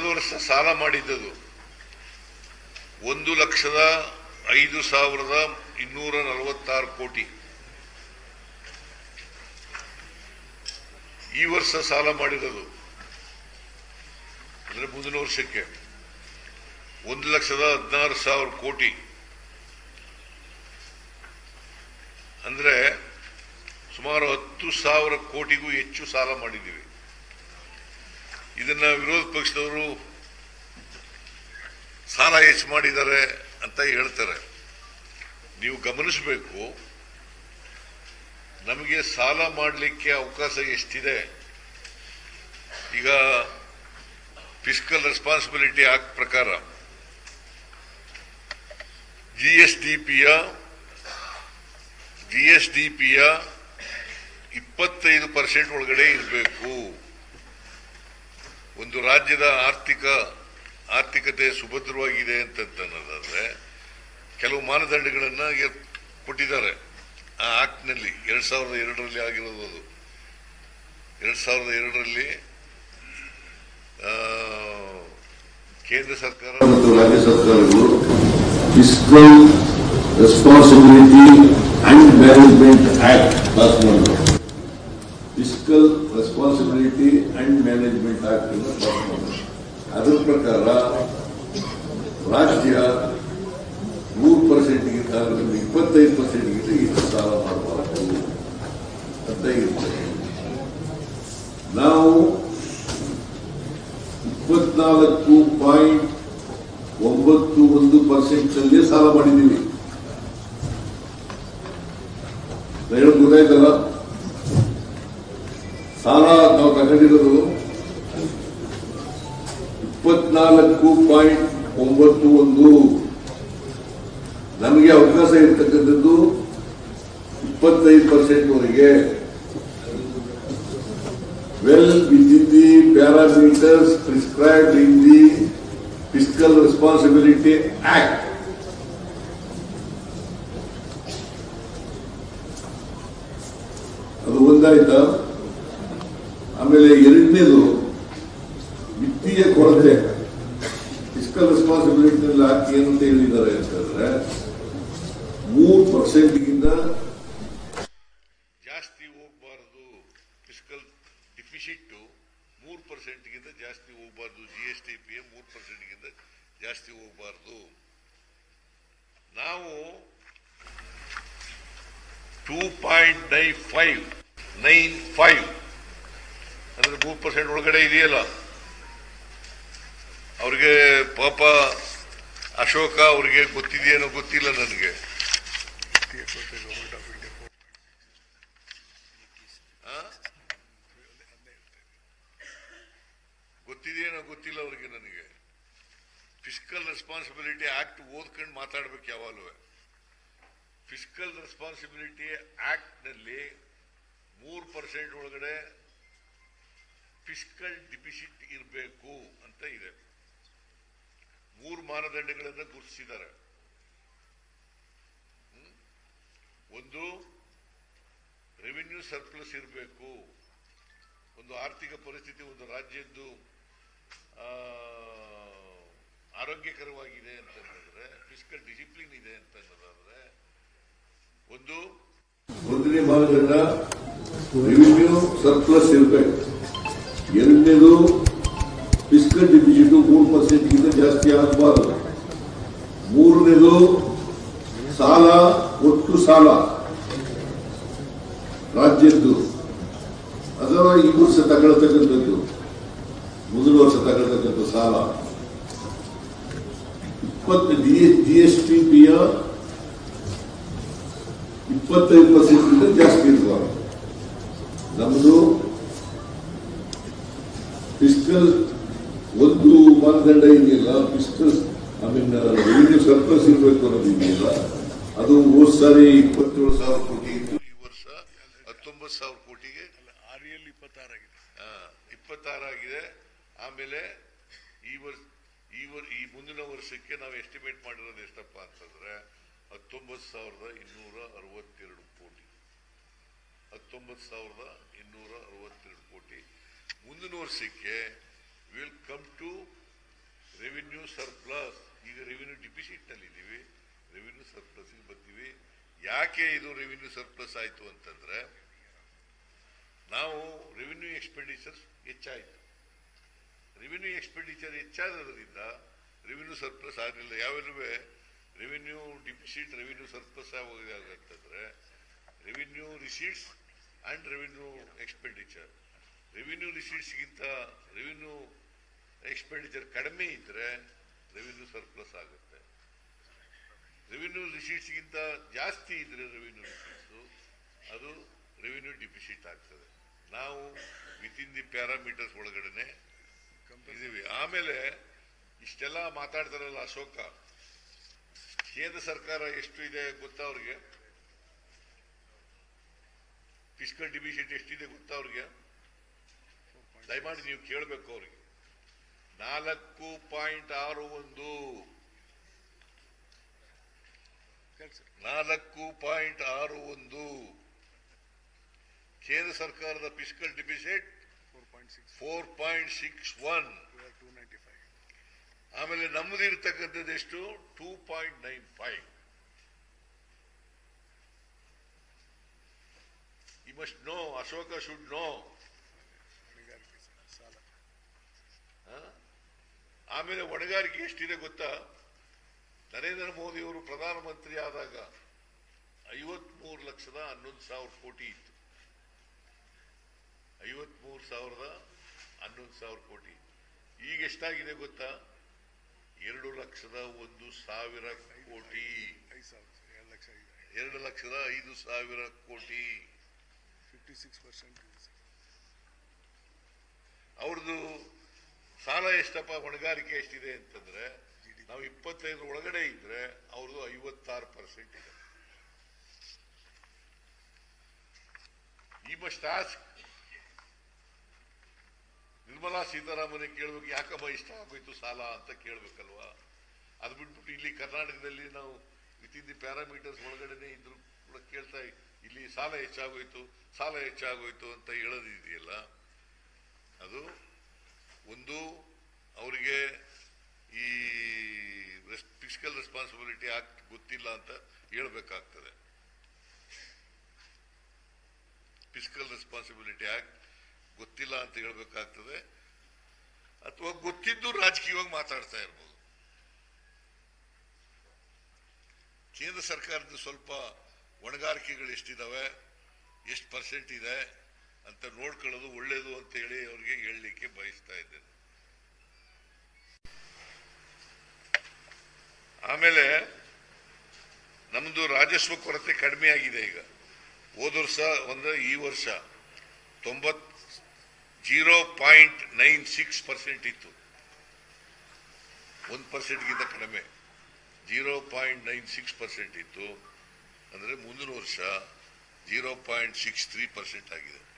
ಕಳೆದ ವರ್ಷ ಸಾಲ ಮಾಡಿದ್ದದು. ಒಂದು ಲಕ್ಷದ ಐದು ಸಾವಿರದ ಇನ್ನೂರ ನಲವತ್ತಾರು ಕೋಟಿ. ಈ ವರ್ಷ ಸಾಲ ಮಾಡಿರೋದು. ಅಂದ್ರೆ ಮುಂದಿನ ವರ್ಷಕ್ಕೆ. ಒಂದು ಲಕ್ಷದ ಹದಿನಾರು ಸಾವಿರ ಕೋಟಿ. ಅಂದ್ರೆ ಸುಮಾರು ಹತ್ತು ಸಾವಿರ ಕೋಟಿಗೂ ಹೆಚ್ಚು ಸಾಲ ಮಾಡಿದ್ದೀವಿ. ಇದನ್ನ ವಿರೋಧ ಪಕ್ಷದವರು ಸಾಲ ಹೆಚ್ಚು ಮಾಡಿದ್ದಾರೆ ಅಂತ ಹೇಳ್ತಾರೆ. ನೀವು ಗಮನಿಸಬೇಕು, ನಮಗೆ ಸಾಲ ಮಾಡಲಿಕ್ಕೆ ಅವಕಾಶ ಎಷ್ಟಿದೆ? ಈಗ ಫಿಸ್ಕಲ್ ರೆಸ್ಪಾನ್ಸಿಬಿಲಿಟಿ ಆಕ್ಟ್ ಪ್ರಕಾರ ಜಿ ಎಸ್ ಪಿಯ ಜಿ ಎಸ್ ಡಿ ಇಪ್ಪತ್ತೈದು ಪರ್ಸೆಂಟ್ ಒಳಗಡೆ ಇರಬೇಕು. ಒಂದು ರಾಜ್ಯದ ಆರ್ಥಿಕ, ಆರ್ಥಿಕತೆ ಸುಭದ್ರವಾಗಿದೆ ಅಂತನ್ನೋದಾದ್ರೆ ಕೆಲವು ಮಾನದಂಡಗಳನ್ನು ಕೊಟ್ಟಿದ್ದಾರೆ. ಆ ಆಕ್ಟ್ನಲ್ಲಿ ಎರಡ್ ಸಾವಿರದ ಎರಡರಲ್ಲಿ ಆಗಿರೋದು ಅದು. ಎರಡ್ ಸಾವಿರದ ಎರಡರಲ್ಲಿ ಕೇಂದ್ರ ಸರ್ಕಾರ ಮತ್ತು ರಾಜ್ಯ ಸರ್ಕಾರಗಳು fiscal responsibility and management act pass ಮಾಡಿದ್ರು. Fiscal responsibility and management act ಅದ್ರ ಪ್ರಕಾರ, ರಾಜ್ಯ ಮೂರು ಪರ್ಸೆಂಟ್ಗಿಂತ ಇಪ್ಪತ್ತೈದು ಪರ್ಸೆಂಟ್ಗಿಂತ ಇಷ್ಟು ಸಾಲ ಮಾಡಬಾರದು ಅಂತ ಇರ್ತದೆ ನಾವು ಇಪ್ಪತ್ನಾಲ್ಕು ಪಾಯಿಂಟ್ ಒಂಬತ್ತು ಒಂದು ಪರ್ಸೆಂಟ್ ಅಲ್ಲಿ ಸಾಲ ಮಾಡಿದ್ದೀವಿ. ಹೇಳ್ಬೋದಾಯ್ತಲ್ಲ ಸಾಲ ನಾವು ತಗೊಂಡಿರೋದು ಇಪ್ಪತ್ನಾಲ್ಕು ಪಾಯಿಂಟ್ ಒಂಬತ್ತು ಒಂದು. ನಮಗೆ ಅವಕಾಶ ಇರ್ತಕ್ಕಂಥದ್ದು ಇಪ್ಪತ್ತೈದು ಪರ್ಸೆಂಟ್ ವರೆಗೆ well within the parameters prescribed in the fiscal responsibility act ಅದು ಒಂದಾಯ್ತಾ? ಆಮೇಲೆ ಎರಡನೇದು ವಿತ್ತೀಯ ಕೊರತೆ. ಫಿಸಿಕಲ್ ರೆಸ್ಪಾನ್ಸಿಬಿಲಿಟಿನಲ್ಲಿ ಹಾಕಿ ಏನು ಅಂತ ಹೇಳಿದ್ದಾರೆ ಅಂತಂದ್ರೆ ಮೂರು ಪರ್ಸೆಂಟ್ಗಿಂತ ಜಾಸ್ತಿ ಹೋಗಬಾರದು ಫಿಸ್ಕಲ್ ಡಿಫಿಸಿಟ್ ಮೂರು ಪರ್ಸೆಂಟ್ಗಿಂತ ಜಾಸ್ತಿ ಹೋಗಬಾರದು ಜಿ ಎಸ್ ಟಿ ಪಿ ಮೂರು ಪರ್ಸೆಂಟ್ಗಿಂತ ಜಾಸ್ತಿ ಹೋಗಬಾರದು. ನಾವು two point nine five nine five ಅಂದ್ರೆ ಮೂರು ಪರ್ಸೆಂಟ್ ಒಳಗಡೆ ಇದೆಯಲ್ಲ? ಅವ್ರಿಗೆ ಪಾಪ ಅಶೋಕ ಅವ್ರಿಗೆ ಗೊತ್ತಿದೆಯೇನೋ ಗೊತ್ತಿಲ್ಲ ನನಗೆ. ಗೊತ್ತಿದೆಯೇನೋ ಗೊತ್ತಿಲ್ಲ ಅವ್ರಿಗೆ ನನಗೆ. ಫಿಸಿಕಲ್ ರೆಸ್ಪಾನ್ಸಿಬಿಲಿಟಿ ಆಕ್ಟ್ ಓದ್ಕೊಂಡು ಮಾತಾಡ್ಬೇಕು ಯಾವಾಗಲೂ. ಫಿಸಿಕಲ್ ರೆಸ್ಪಾನ್ಸಿಬಿಲಿಟಿ ಆಕ್ಟ್ನಲ್ಲಿ ಮೂರು ಪರ್ಸೆಂಟ್ ಒಳಗಡೆ ಫಿಸಿಕಲ್ ಡಿಫಿಸಿಟ್ ಇರಬೇಕು ಅಂತ ಇದೆ. ಮೂರು ಮಾನದಂಡಗಳನ್ನು ಗುರುತಿಸಿದ್ದಾರೆ. ಒಂದು ರೆವಿನ್ಯೂ ಸರ್ಪ್ಲಸ್ ಇರಬೇಕು. ಒಂದು ಆರ್ಥಿಕ ಪರಿಸ್ಥಿತಿ ಒಂದು ರಾಜ್ಯದ್ದು ಆರೋಗ್ಯಕರವಾಗಿದೆ ಆರೋಗ್ಯಕರವಾಗಿದೆ ಅಂತಂದ್ರೆ ಫಿಸಿಕಲ್ ಡಿಸಿಪ್ಲಿನ್ ಇದೆ ಅಂತಂದ್ರೆ ಒಂದು, ಒಂದನೇ ಮಾನದಂಡ ರೆವಿನ್ಯೂ ಸರ್ಪ್ಲಸ್ ಇರಬೇಕು. ಎರಡನೇದು ಫಿಸಿಕಲ್ ಡಿಫಿಸಿಟ್ ಮೂರು ಪರ್ಸೆಂಟ್ಗಿಂತ ಜಾಸ್ತಿ ಆಗಬಾರದು. ಮೂರನೇದು ಸಾಲ, ಒಟ್ಟು ಸಾಲ. ರಾಜ್ಯದ್ದು. ಅದರ ಈ ವರ್ಷ ತಗೊಳ್ತಕ್ಕಂಥದ್ದು. ಮೊದಲು ವರ್ಷ ತಗೊಳ್ತಕ್ಕಂಥ ಸಾಲ. ಇಪ್ಪತ್ತು ಜಿ ಎಸ್ ಟಿ ಪಿಯ ಇಪ್ಪತ್ತೈದು ಪರ್ಸೆಂಟ್ ಜಾಸ್ತಿ ಇರಬಾರ್ದು. ನಮ್ಮದು ಫಿಸಿಕಲ್ ಒಂದು ಮಾನದಂಡ ಇದೆಯಲ್ಲ fiscal I mean revenue surplus ಇರಬೇಕು ಅನ್ನೋದು ಇದೆಯಲ್ಲ ಅದು ಹೋದ್ ಸಾರಿ ಇಪ್ಪತ್ತೇಳು ಸಾವಿರ ಕೋಟಿ ಇತ್ತು. ಈ ವರ್ಷ ಹತ್ತೊಂಬತ್ತು ಸಾವಿರ ಕೋಟಿಗೆ. ಆರಿಯಲ್ಲಿ ಇಪ್ಪತ್ತಾರಾಗಿದೆ ಇಪ್ಪತ್ತಾರಾಗಿದೆ ಆಮೇಲೆ ಈ ವರ್ಷ ಈ ವರ್ ಈ ಮುಂದಿನ ವರ್ಷಕ್ಕೆ ನಾವು ಎಸ್ಟಿಮೇಟ್ ಮಾಡಿರೋದು ಎಷ್ಟಪ್ಪ ಅಂತಂದ್ರೆ ಹತ್ತೊಂಬತ್ತು ಸಾವಿರದ ಇನ್ನೂರ ಅರವತ್ತೆರಡು ಕೋಟಿ. ಹತ್ತೊಂಬತ್ತು ಸಾವಿರದ ಇನ್ನೂರ ಅರವತ್ತೆರಡು ಕೋಟಿ. ಮುಂದಿನ ವರ್ಷಕ್ಕೆ will come to revenue surplus ಈಗ ರೆವಿನ್ಯೂ ಡಿಪಿಸಿಟ್ನಲ್ಲಿ ಇದ್ದೀವಿ. ರೆವಿನ್ಯೂ ಸರ್ಪ್ಲಸ್ ಬರ್ತೀವಿ. ಯಾಕೆ ಇದು ರೆವಿನ್ಯೂ ಸರ್ಪ್ಲಸ್ ಆಯ್ತು ಅಂತಂದ್ರೆ, ನಾವು ರೆವಿನ್ಯೂ ಎಕ್ಸ್ಪೆಂಡಿಚರ್ ಹೆಚ್ಚಾಯಿತು. ರೆವಿನ್ಯೂ ಎಕ್ಸ್ಪೆಂಡಿಚರ್ ಹೆಚ್ಚಾದ್ರಿಂದ ರೆವಿನ್ಯೂ ಸರ್ಪ್ಲಸ್ ಆಗಲಿಲ್ಲ. ಯಾವೆಲ್ಲವೆ ರೆವಿನ್ಯೂ ಡಿಪಿಸಿಟ್ ರೆವಿನ್ಯೂ ಸರ್ಪ್ಲಸ್ ಆಗೋಗಿದೆ ಅಂತಂದ್ರೆ revenue receipts and revenue expenditure revenue ರಿಸೀಟ್ಸ್ಗಿಂತ revenue expenditure ಕಡಿಮೆ ಇದ್ರೆ ರೆವಿನ್ಯೂ ಸರ್ಪ್ಲಸ್ ಆಗುತ್ತೆ. ರೆವಿನ್ಯೂ ರಿಸೀಟ್ಸ್ಗಿಂತ ಜಾಸ್ತಿ ಇದ್ರೆ ರೆವಿನ್ಯೂ ರಿಸೀಟ್ಸು ಅದು ರೆವಿನ್ಯೂ ಡಿಫಿಸಿಟ್ ಆಗ್ತದೆ. ನಾವು ವಿತಿನ್ ದಿ ಪ್ಯಾರಾಮೀಟರ್ಸ್ ಒಳಗಡೆನೆ ಇದೀವಿ ಆಮೇಲೆ ಇಷ್ಟೆಲ್ಲ ಮಾತಾಡ್ತಾರಲ್ಲ ಅಶೋಕ, ಕೇಂದ್ರ ಸರ್ಕಾರ ಎಷ್ಟು ಇದೆ ಗೊತ್ತಾ ಅವ್ರಿಗೆ? ಫಿಸ್ಕಲ್ ಡಿಫಿಸಿಟ್ ಎಷ್ಟಿದೆ ಗೊತ್ತಾ ಅವ್ರಿಗೆ? ದಯಮಾಡಿ ನೀವು ಕೇಳಬೇಕು ಅವ್ರಿಗೆ. ನಾಲ್ಕು ಪಾಯಿಂಟ್ ಆರು ಒಂದು. ನಾಲ್ಕು ಪಾಯಿಂಟ್ ಆರು ಒಂದು. ಕೇಂದ್ರ ಸರ್ಕಾರದ fiscal deficit four point six one. ಆಮೇಲೆ ನಮ್ಮದು ಇರ್ತಕ್ಕಂಥದ್ದು ಎಷ್ಟು? Two point nine five. You must know Ashoka should know ಹೊಣೆಗಾರಿಕೆ ಸಾಲ ಆಮೇಲೆ ಹೊಣೆಗಾರಿಕೆ ಎಷ್ಟಿದೆ ಗೊತ್ತಾ? ನರೇಂದ್ರ ಮೋದಿ ಅವರು ಪ್ರಧಾನಮಂತ್ರಿ ಆದಾಗ ಐವತ್ಮೂರು ಲಕ್ಷದ ಹನ್ನೊಂದು ಸಾವಿರ ಕೋಟಿ ಇತ್ತು. ಐವತ್ಮೂರು ಸಾವಿರದ ಹನ್ನೊಂದು ಸಾವಿರ ಕೋಟಿ. ಈಗ ಎಷ್ಟಾಗಿದೆ ಗೊತ್ತಾ? ಎರಡು ಲಕ್ಷದ ಒಂದು ಸಾವಿರ ಕೋಟಿ. ಎರಡು ಲಕ್ಷದ ಐದು ಸಾವಿರ ಕೋಟಿ. Fifty six percent. ಅವ್ರದ್ದು ಸಾಲ ಎಷ್ಟಪ್ಪ, ಹೊಣೆಗಾರಿಕೆ ಎಷ್ಟಿದೆ ಅಂತಂದ್ರೆ, ನಾವು ಇಪ್ಪತ್ತೈದು ಒಳಗಡೆ ಇದ್ರೆ ಅವ್ರದ್ದು ಐವತ್ತಾರು ಪರ್ಸೆಂಟ್ ಇದೆ. ಈ ಮಸ್ಟ್ ಆಸ್ಕ್ ನಿರ್ಮಲಾ ಸೀತಾರಾಮನ್ ಕೇಳ್ಬೇಕು, ಯಾಕಪ್ಪ ಇಷ್ಟ ಆಗೋಯ್ತು ಸಾಲ ಅಂತ ಕೇಳ್ಬೇಕಲ್ವಾ? ಅದು ಬಿಟ್ಬಿಟ್ಟು ಇಲ್ಲಿ ಕರ್ನಾಟಕದಲ್ಲಿ ನಾವು ವಿತಿನ್ ದಿ ಪ್ಯಾರಾಮೀಟರ್ಸ್ ಒಳಗಡೆನೆ ಇದ್ರು ಕೂಡ ಕೇಳ್ತಾ ಇಲ್ಲಿ ಸಾಲ ಹೆಚ್ಚಾಗೋಯ್ತು ಸಾಲ ಹೆಚ್ಚಾಗೋಯ್ತು ಅಂತ ಹೇಳೋದಿದೆಯಲ್ಲ, ಅದು ಒಂದು ಅವರಿಗೆ ಈ ಫಿಸಿಕಲ್ ರೆಸ್ಪಾನ್ಸಿಬಿಲಿಟಿ ಆಕ್ಟ್ ಗೊತ್ತಿಲ್ಲ ಅಂತ ಹೇಳಬೇಕಾಗ್ತದೆ. ಫಿಸಿಕಲ್ ರೆಸ್ಪಾನ್ಸಿಬಿಲಿಟಿ ಆಕ್ಟ್ ಗೊತ್ತಿಲ್ಲ ಅಂತ ಹೇಳ್ಬೇಕಾಗ್ತದೆ. ಅಥವಾ ಗೊತ್ತಿದ್ದು ರಾಜಕೀಯವಾಗಿ ಮಾತಾಡ್ತಾ ಇರ್ಬೋದು. ಕೇಂದ್ರ ಸರ್ಕಾರದ ಸ್ವಲ್ಪ ಹೊಣೆಗಾರಿಕೆಗಳು ಎಷ್ಟಿದಾವೆ, ಎಷ್ಟು ಪರ್ಸೆಂಟ್ ಇದೆ ಅಂತ ನೋಡ್ಕೊಳ್ಳೋದು ಒಳ್ಳೇದು ಅಂತ ಹೇಳಿ ಅವ್ರಿಗೆ ಹೇಳಲಿಕ್ಕೆ ಬಯಸ್ತಾ ಇದ್ದೇನೆ. ಆಮೇಲೆ ನಮ್ಮದು ರಾಜಸ್ವ ಕೊರತೆ ಕಡಿಮೆ ಆಗಿದೆ ಈಗ. ಹೋದ ವರ್ಷ ಅಂದ್ರೆ ಈ ವರ್ಷ ತೊಂಬತ್ zero point nine six percent ಇತ್ತು. ಒಂದು ಪರ್ಸೆಂಟ್ಗಿಂತ ಕಡಿಮೆ. Zero point nine six percent ಇತ್ತು. ಅಂದ್ರೆ ಮುಂದಿನ ವರ್ಷ zero point six three percent ಆಗಿದೆ.